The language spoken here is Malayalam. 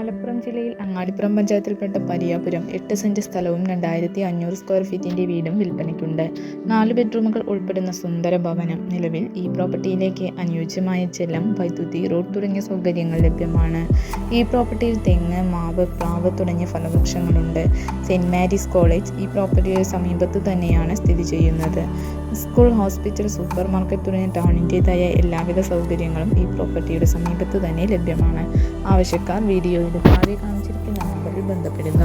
മലപ്പുറം ജില്ലയിൽ അങ്ങാടിപ്പുറം പഞ്ചായത്തിൽപ്പെട്ട പരിയാപുരം എട്ട് സെന്റ് സ്ഥലവും രണ്ടായിരത്തി അഞ്ഞൂറ് സ്ക്വയർ ഫീറ്റിന്റെ വീടും വിൽപ്പനയ്ക്കുണ്ട്. നാല് ബെഡ്റൂമുകൾ ഉൾപ്പെടുന്ന സുന്ദര ഭവനം നിലവിൽ ഈ പ്രോപ്പർട്ടിയിലേക്ക് അനുയോജ്യമായ ജലം വൈദ്യുതി റോഡ് തുടങ്ങിയ സൗകര്യങ്ങൾ ലഭ്യമാണ്. ഈ പ്രോപ്പർട്ടിയിൽ തെങ്ങ് മാവ് പ്ലാവ് തുടങ്ങിയ ഫലവൃക്ഷങ്ങളുണ്ട്. സെന്റ് മാരീസ് കോളേജ് ഈ പ്രോപ്പർട്ടിയുടെ സമീപത്ത് തന്നെയാണ് സ്ഥിതി ചെയ്യുന്നത്. സ്കൂൾ ഹോസ്പിറ്റൽ സൂപ്പർ മാർക്കറ്റ് തുടങ്ങിയ ടൗണിന്റെതായ എല്ലാവിധ സൗകര്യങ്ങളും ഈ പ്രോപ്പർട്ടിയുടെ സമീപത്ത് തന്നെ ലഭ്യമാണ്. ആവശ്യക്കാർ വീഡിയോയുടെ താഴെ കാണിച്ചിരിക്കുന്ന നമ്പറിൽ ബന്ധപ്പെടുക.